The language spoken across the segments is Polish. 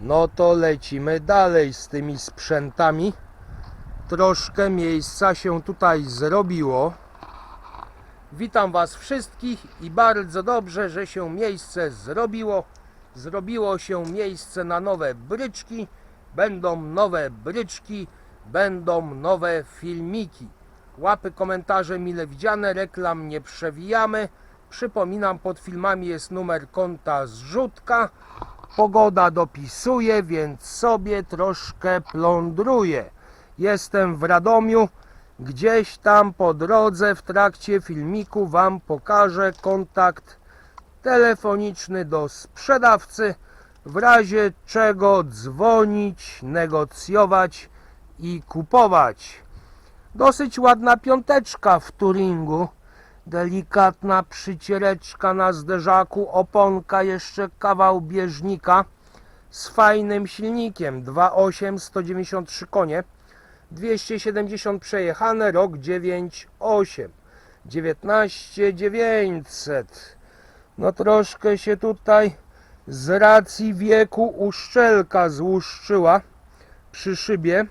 No to lecimy dalej z tymi sprzętami. Troszkę miejsca się tutaj zrobiło. Witam Was wszystkich i bardzo dobrze, że się miejsce zrobiło. Zrobiło się miejsce na nowe bryczki. Będą nowe bryczki, będą nowe filmiki. Łapy, komentarze mile widziane, reklam nie przewijamy. Przypominam, pod filmami jest numer konta zrzutka. Pogoda dopisuje, więc sobie troszkę plądruję. Jestem w Radomiu. Gdzieś tam po drodze w trakcie filmiku Wam pokażę kontakt telefoniczny do sprzedawcy. W razie czego dzwonić, negocjować i kupować. Dosyć ładna piąteczka w Turingu. Delikatna przyciereczka na zderzaku, oponka, jeszcze kawał bieżnika. Z fajnym silnikiem. 2.8 193 konie. 270 przejechane, rok 9.8 19900 no troszkę się tutaj z racji wieku uszczelka złuszczyła przy szybie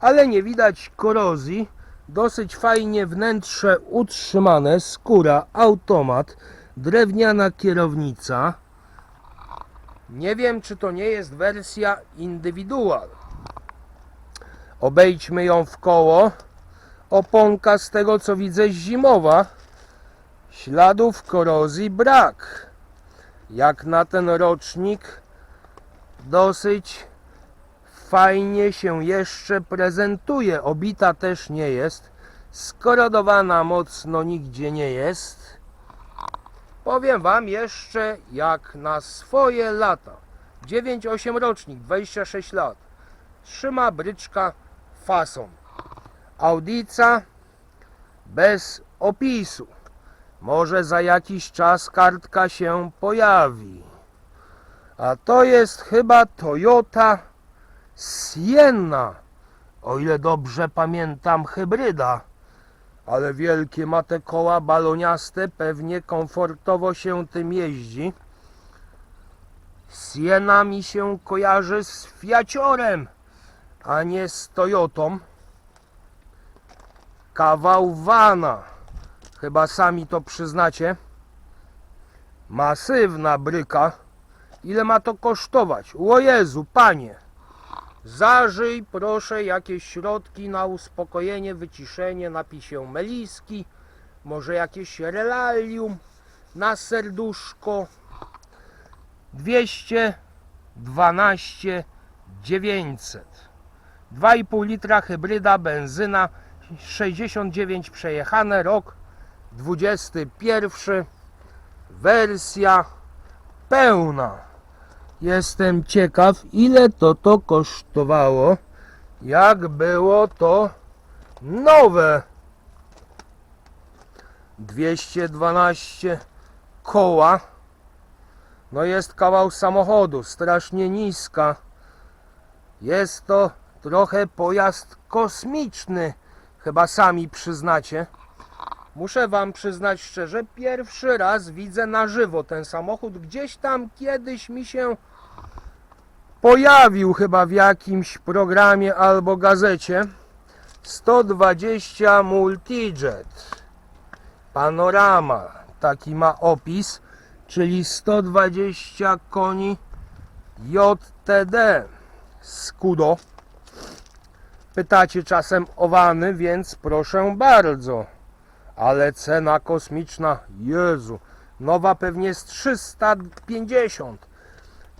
ale nie widać korozji dosyć fajnie wnętrze utrzymane skóra, automat drewniana kierownica nie wiem czy to nie jest wersja indywidual Obejdźmy ją w koło. Oponka z tego co widzę zimowa. Śladów korozji brak. Jak na ten rocznik dosyć fajnie się jeszcze prezentuje. Obita też nie jest. Skorodowana mocno nigdzie nie jest. Powiem Wam jeszcze jak na swoje lata. 9-8 rocznik, 26 lat. Trzyma bryczka fason. Audica bez opisu. Może za jakiś czas kartka się pojawi. A to jest chyba Toyota Sienna. O ile dobrze pamiętam, hybryda. Ale wielkie ma te koła baloniaste, pewnie komfortowo się tym jeździ. Siena mi się kojarzy z Fiaciorem a nie z Toyotą. Kawał wana. Chyba sami to przyznacie. Masywna bryka. Ile ma to kosztować? O Jezu, panie. Zażyj proszę jakieś środki na uspokojenie, wyciszenie, napij się meliski, może jakieś relalium na serduszko. 212 900 2,5 litra hybryda, benzyna, 69 przejechane, rok 21, wersja pełna. Jestem ciekaw, ile to to kosztowało, jak było to nowe. 212 koła. No jest kawał samochodu, strasznie niska. Jest to trochę pojazd kosmiczny, chyba sami przyznacie. Muszę wam przyznać szczerze, pierwszy raz widzę na żywo ten samochód. Gdzieś tam kiedyś mi się pojawił chyba w jakimś programie albo gazecie. 120 Multijet. Panorama. Taki ma opis, czyli 120 koni JTD. Skudo. Pytacie czasem o wany, więc proszę bardzo. Ale cena kosmiczna, Jezu. Nowa pewnie jest 350.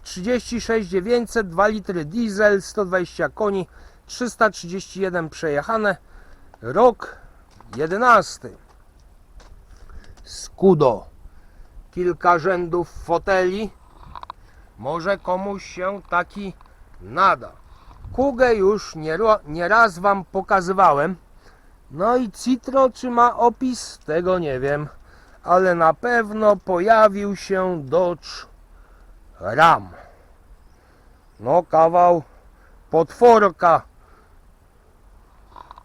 36 900, 2 litry diesel, 120 koni, 331 przejechane. Rok 11. Skudo. Kilka rzędów foteli. Może komuś się taki nada. Kugę już nieraz nie raz Wam pokazywałem. No i Citro czy ma opis? Tego nie wiem. Ale na pewno pojawił się Dodge Ram. No kawał potworka.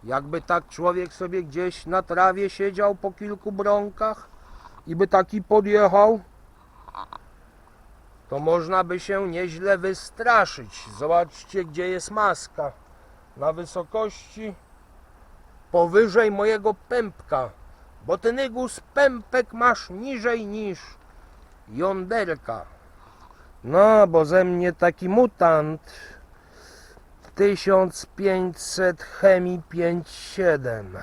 Jakby tak człowiek sobie gdzieś na trawie siedział po kilku bronkach i by taki podjechał, to można by się nieźle wystraszyć. Zobaczcie, gdzie jest maska. Na wysokości powyżej mojego pępka. Bo ty nygus pępek masz niżej niż jąderka. No, bo ze mnie taki mutant. 1500 chemii 57.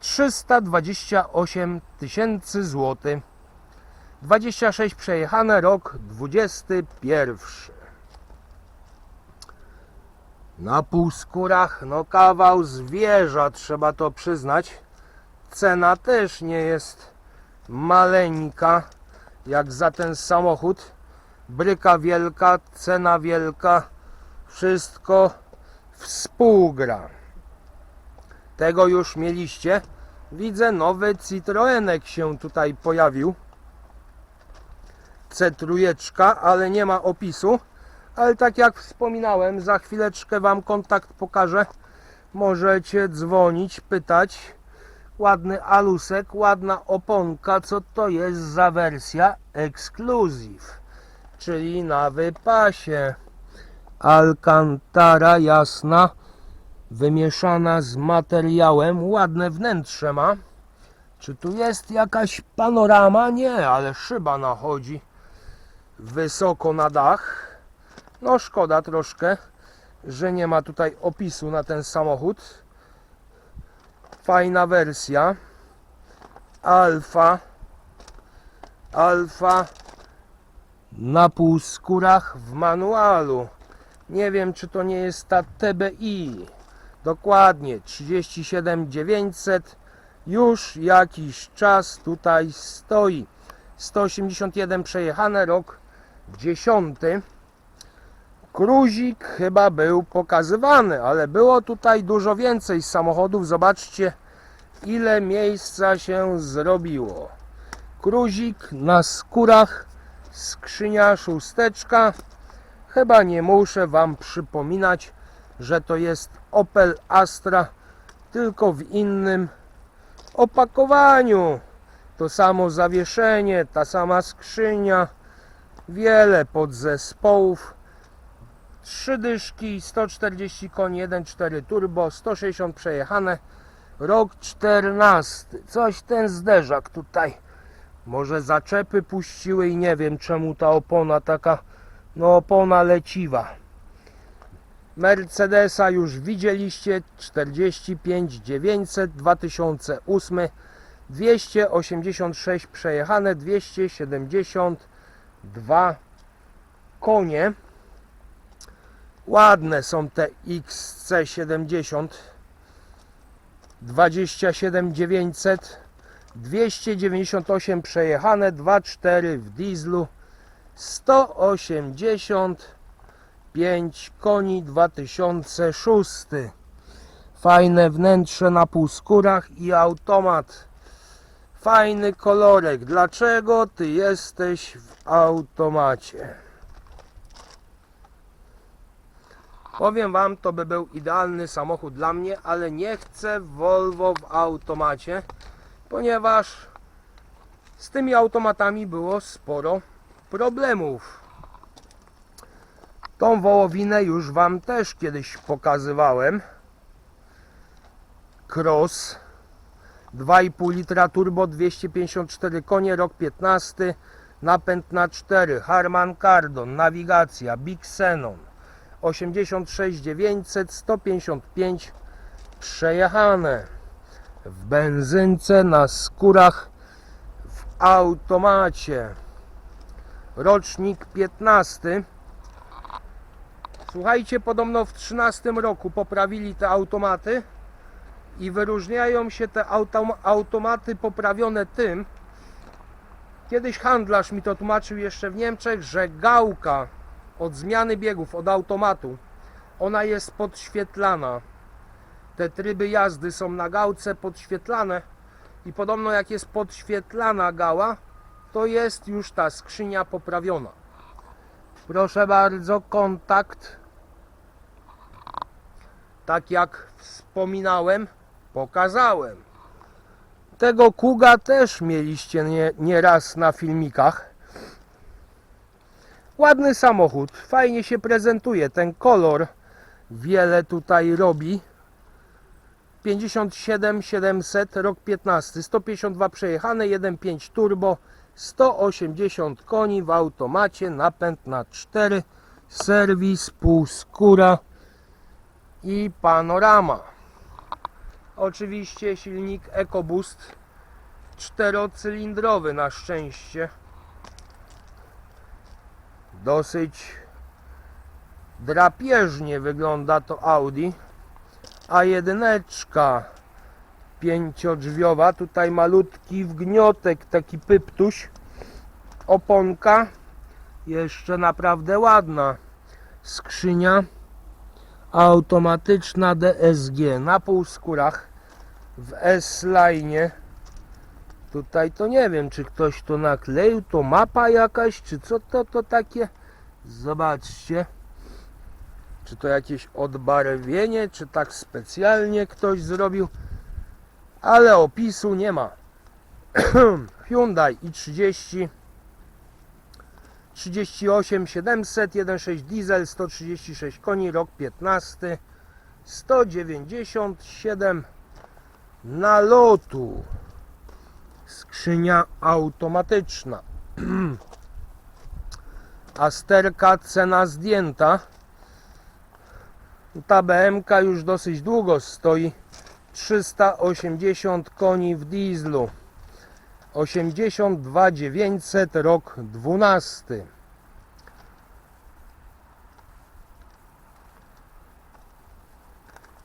328 tysięcy złotych. 26 przejechane, rok 21. Na półskórach, no kawał zwierza, trzeba to przyznać. Cena też nie jest maleńka, jak za ten samochód. Bryka wielka, cena wielka, wszystko współgra. Tego już mieliście. Widzę, nowy Citroenek się tutaj pojawił. C3, ale nie ma opisu. Ale tak jak wspominałem, za chwileczkę Wam kontakt pokażę. Możecie dzwonić, pytać. Ładny alusek, ładna oponka. Co to jest za wersja Exclusive? Czyli na wypasie. Alcantara jasna, wymieszana z materiałem. Ładne wnętrze ma. Czy tu jest jakaś panorama? Nie, ale szyba nachodzi wysoko na dach. No szkoda troszkę, że nie ma tutaj opisu na ten samochód. Fajna wersja. Alfa. Alfa na półskórach w manualu. Nie wiem, czy to nie jest ta TBI. Dokładnie 37900. Już jakiś czas tutaj stoi. 181 przejechane, rok 10. Kruzik chyba był pokazywany, ale było tutaj dużo więcej samochodów. Zobaczcie, ile miejsca się zrobiło. Kruzik na skórach, skrzynia szósteczka. Chyba nie muszę Wam przypominać, że to jest Opel Astra, tylko w innym opakowaniu. To samo zawieszenie, ta sama skrzynia, wiele podzespołów. Trzy dyszki, 140 koni, 1.4 turbo, 160 przejechane, rok 14. Coś ten zderzak tutaj. Może zaczepy puściły i nie wiem czemu ta opona taka, no opona leciwa. Mercedesa już widzieliście 45 900 2008 286 przejechane 272 konie ładne są te XC70 27 900 298 przejechane. 2.4 w dieslu. 185 koni. 2006 fajne wnętrze na półskórach i automat. Fajny kolorek. Dlaczego ty jesteś w automacie powiem wam to by był idealny samochód dla mnie ale nie chcę Volvo w automacie ponieważ z tymi automatami było sporo problemów. Tą wołowinę już Wam też kiedyś pokazywałem. Cross 2,5 litra turbo 254 konie, rok 15 napęd na 4 Harman Kardon, nawigacja Big Xenon 86 900 155 przejechane. W benzynce na skórach w automacie. Rocznik 15 słuchajcie podobno w 13 roku poprawili te automaty i wyróżniają się te autom automaty poprawione tym kiedyś handlarz mi to tłumaczył jeszcze w Niemczech że gałka od zmiany biegów od automatu ona jest podświetlana te tryby jazdy są na gałce podświetlane i podobno jak jest podświetlana gała, to jest już ta skrzynia poprawiona. Proszę bardzo, kontakt. Tak jak wspominałem, pokazałem. Tego Kuga też mieliście nie, nie na filmikach. Ładny samochód, fajnie się prezentuje, ten kolor wiele tutaj robi. 57 700, rok 15, 152 przejechane, 1.5 turbo, 180 koni w automacie, napęd na 4, serwis, półskóra i panorama. Oczywiście silnik EcoBoost czterocylindrowy na szczęście. Dosyć drapieżnie wygląda to Audi. A jedyneczka pięciodrzwiowa, tutaj malutki wgniotek, taki pyptuś. Oponka jeszcze naprawdę ładna. Skrzynia automatyczna DSG na półskórach w S-Line. Tutaj to nie wiem, czy ktoś to nakleił, to mapa jakaś, czy co to to takie. Zobaczcie. Czy to jakieś odbarwienie, czy tak specjalnie ktoś zrobił. Ale opisu nie ma. Hyundai i30 38 700 1.6 diesel 136 koni rok 15 197 nalotu skrzynia automatyczna. Asterka cena zdjęta. Ta BMK już dosyć długo stoi. 380 koni w dieslu. 82 900 rok 12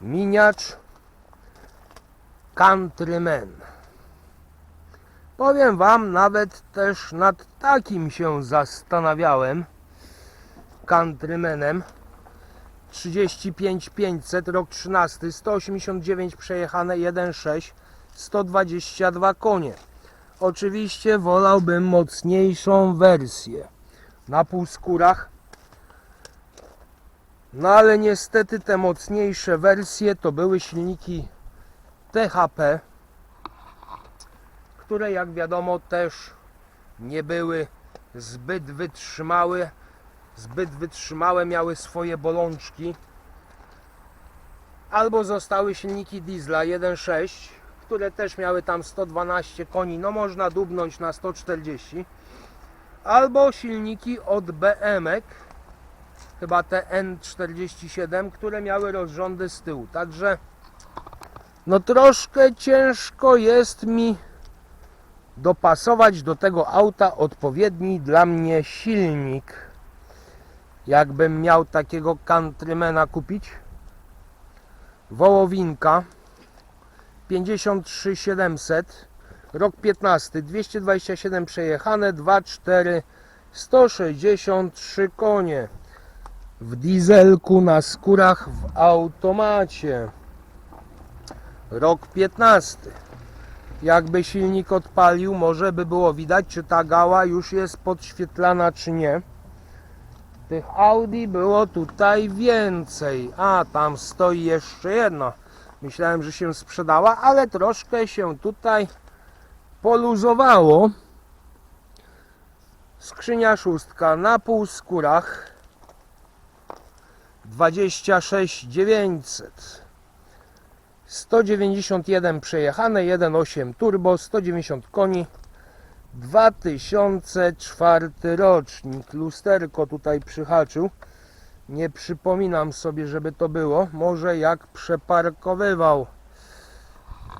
Miniacz Countryman Powiem Wam, nawet też nad takim się zastanawiałem Countrymanem. 35 500 rok 13 189 przejechane 1.6 122 konie. Oczywiście wolałbym mocniejszą wersję. Na półskórach. No ale niestety te mocniejsze wersje to były silniki THP, które jak wiadomo też nie były zbyt wytrzymałe, zbyt wytrzymałe miały swoje bolączki. Albo zostały silniki diesla 1.6 które też miały tam 112 koni, no można dubnąć na 140 albo silniki od BMek chyba te N47, które miały rozrządy z tyłu, także no troszkę ciężko jest mi dopasować do tego auta odpowiedni dla mnie silnik. Jakbym miał takiego Countrymana kupić? Wołowinka 53 700 rok 15 227 przejechane 2,4 163 konie. W dieselku na skórach w automacie. Rok 15 jakby silnik odpalił może by było widać czy ta gała już jest podświetlana czy nie. Tych Audi było tutaj więcej. A tam stoi jeszcze jedna Myślałem, że się sprzedała, ale troszkę się tutaj poluzowało. Skrzynia szóstka na półskórach 26 900 191 przejechane 1.8 turbo 190 koni 2004 rocznik lusterko tutaj przyhaczył nie przypominam sobie, żeby to było. Może jak przeparkowywał,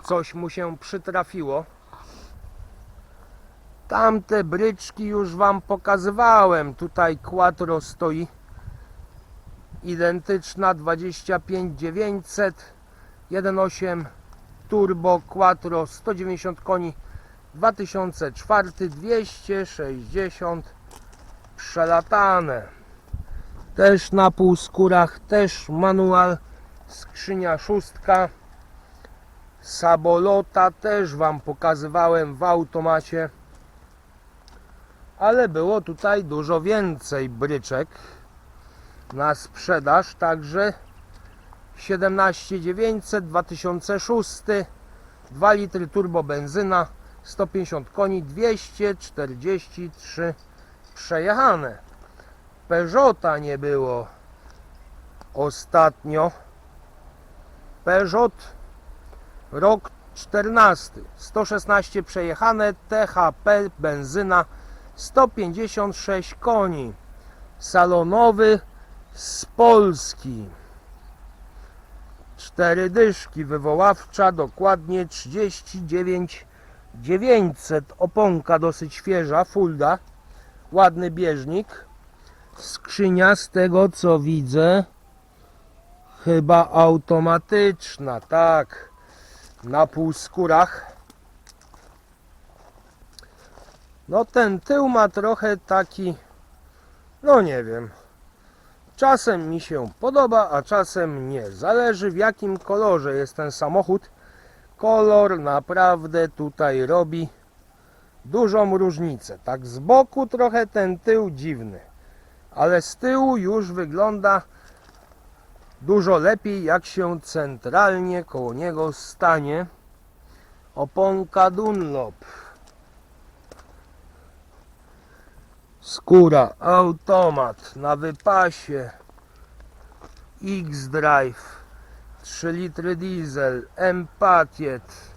coś mu się przytrafiło. Tamte bryczki już Wam pokazywałem. Tutaj Quattro stoi identyczna 25900 1.8 turbo Quattro 190 koni 2004 260 przelatane. Też na półskórach, też manual, skrzynia szóstka, Sabolota też Wam pokazywałem w automacie, ale było tutaj dużo więcej bryczek na sprzedaż, także 17900 2006 2 litry turbo benzyna 150 koni 243 przejechane. Peugeota nie było ostatnio. Peugeot rok 14 116 przejechane THP benzyna 156 koni. Salonowy z Polski cztery dyszki wywoławcza dokładnie 39 900 oponka dosyć świeża fulda. Ładny bieżnik. Skrzynia z tego co widzę chyba automatyczna tak. Na półskórach no ten tył ma trochę taki no nie wiem czasem mi się podoba a czasem nie. Zależy w jakim kolorze jest ten samochód. Kolor naprawdę tutaj robi dużą różnicę. Tak z boku trochę ten tył dziwny ale z tyłu już wygląda dużo lepiej jak się centralnie koło niego stanie. Oponka Dunlop skóra automat na wypasie. X-Drive 3 litry diesel Empatiet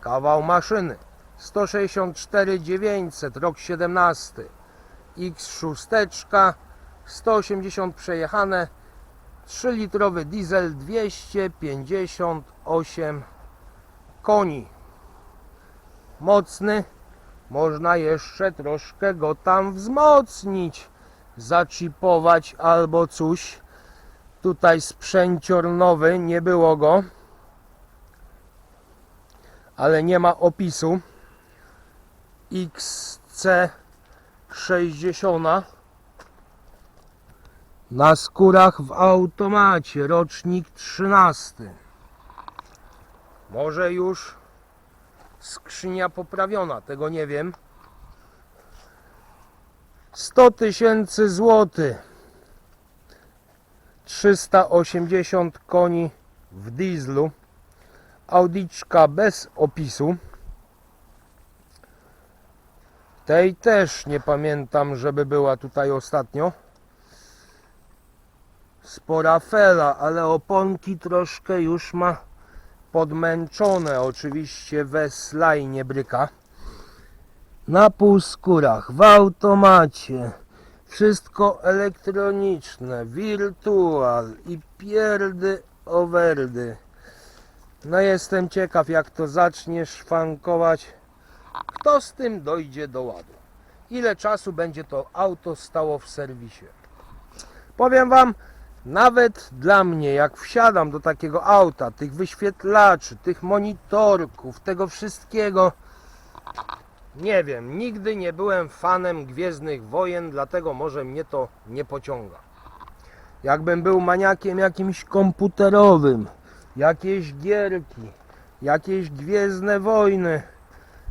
kawał maszyny 164 900 rok 17 X6 180 przejechane 3 litrowy diesel 258 koni mocny można jeszcze troszkę go tam wzmocnić zaczipować albo coś. Tutaj sprzęcior nowy nie było go ale nie ma opisu. XC60 na skórach w automacie rocznik 13 może już skrzynia poprawiona tego nie wiem. 100 tysięcy złotych 380 koni w dieslu. Audiczka bez opisu. Tej też nie pamiętam żeby była tutaj ostatnio. Spora fela ale oponki troszkę już ma podmęczone oczywiście we slajnie bryka na półskórach, w automacie, wszystko elektroniczne, wirtual i pierdy overdy. No jestem ciekaw jak to zacznie szwankować, kto z tym dojdzie do ładu. Ile czasu będzie to auto stało w serwisie. Powiem Wam, nawet dla mnie, jak wsiadam do takiego auta, tych wyświetlaczy, tych monitorków, tego wszystkiego, nie wiem, nigdy nie byłem fanem Gwiezdnych Wojen, dlatego może mnie to nie pociąga. Jakbym był maniakiem jakimś komputerowym, jakieś gierki, jakieś Gwiezdne Wojny,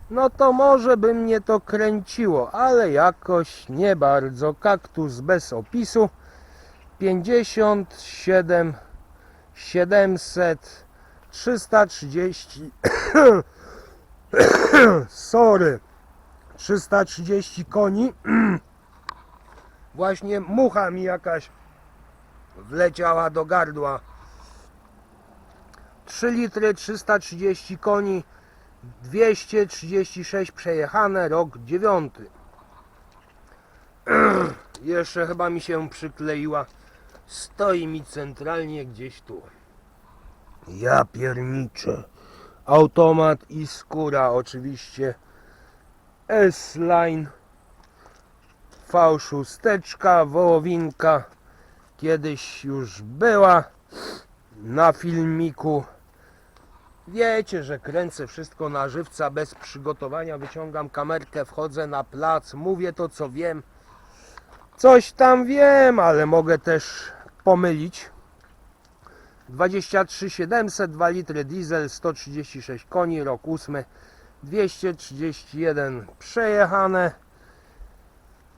no to może by mnie to kręciło, ale jakoś nie bardzo. Kaktus bez opisu 57 700 330 sorry 330 koni. Właśnie mucha mi jakaś wleciała do gardła. 3 litry 330 koni 236 przejechane rok 9 jeszcze chyba mi się przykleiła stoi mi centralnie gdzieś tu. Ja pierniczę. Automat i skóra oczywiście. S-Line. V6 wołowinka. Kiedyś już była na filmiku. Wiecie, że kręcę wszystko na żywca bez przygotowania. Wyciągam kamerkę, wchodzę na plac. Mówię to co wiem coś tam wiem, ale mogę też pomylić. 23 700 2 litry diesel 136 koni rok 8 231 przejechane.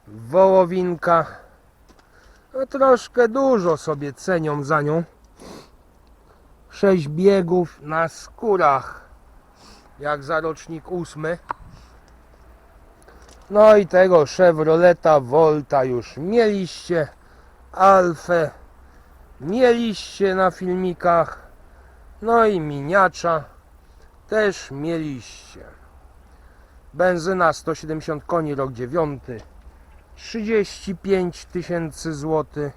Wołowinka. No, troszkę dużo sobie cenią za nią. 6 biegów na skórach jak za rocznik 8 No i tego Chevroleta Volta już mieliście. Alfę mieliście na filmikach. No i miniacza też mieliście. Benzyna 170 koni, rok 9. 35 tysięcy złotych.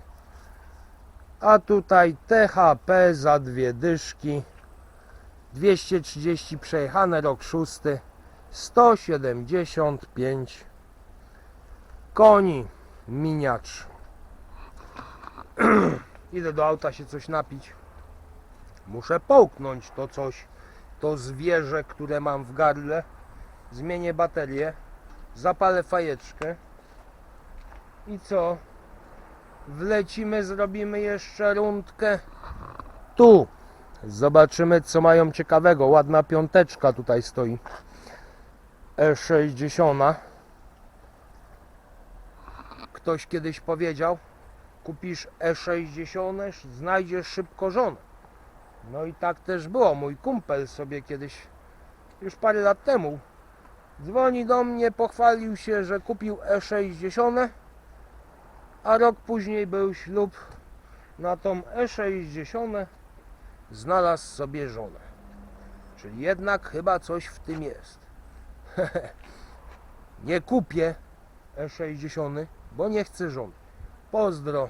A tutaj THP za dwie dyszki. 230 przejechane, rok 6. 175 koni. Miniacz. Idę do auta się coś napić. Muszę połknąć to coś, to zwierzę, które mam w gardle. Zmienię baterię, zapalę fajeczkę. I co? Wlecimy, zrobimy jeszcze rundkę. Tu. Zobaczymy, co mają ciekawego. Ładna piąteczka tutaj stoi. E60. Ktoś kiedyś powiedział, kupisz E60, znajdziesz szybko żonę. No i tak też było. Mój kumpel sobie kiedyś, już parę lat temu, dzwoni do mnie, pochwalił się, że kupił E60, a rok później był ślub na tą E60, znalazł sobie żonę. Czyli jednak chyba coś w tym jest. nie kupię E60, bo nie chcę żony. Pozdro.